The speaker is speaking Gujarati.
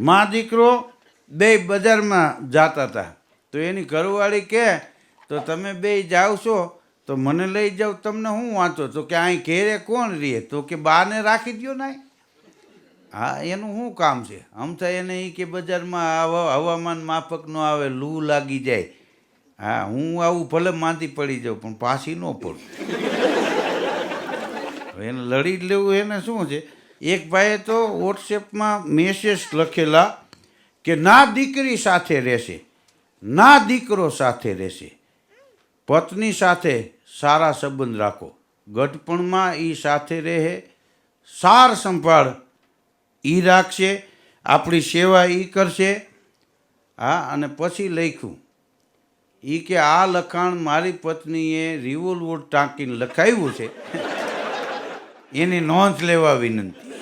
મા દીકરો બે બજારમાં જાતા હતા તો એની ઘરવાળી કહે તો તમે બે જાઓ છો તો મને લઈ જાઓ તમને હું વાંચો? તો કે, અહીં ઘેરે કોણ રહે? તો કે, બાને રાખી દ્યો ને હા, એનું શું કામ છે? હમથા એને એ કે બજારમાં હવામાન માફક ન આવે, લૂ લાગી જાય. હા, હું આવું ભલે માંદી પડી જાઉં, પણ પાછી ન પડું. એને લડી જ લેવું, એને શું છે? એક ભાઈએ તો વોટ્સએપમાં મેસેજ લખેલા કે ના દીકરી સાથે રહેશે, ના દીકરો સાથે રહેશે, પત્ની સાથે સારા સંબંધ રાખો ગઢપણમાં એ સાથે રહે, સાર સંભાળ એ રાખશે, આપણી સેવા એ કરશે. હા, અને પછી લખ્યું એ કે આ લખાણ મારી પત્નીએ રિવોલ્વર ટાંકીને લખાવ્યું છે. એની નોંધ લેવા વિનંતી.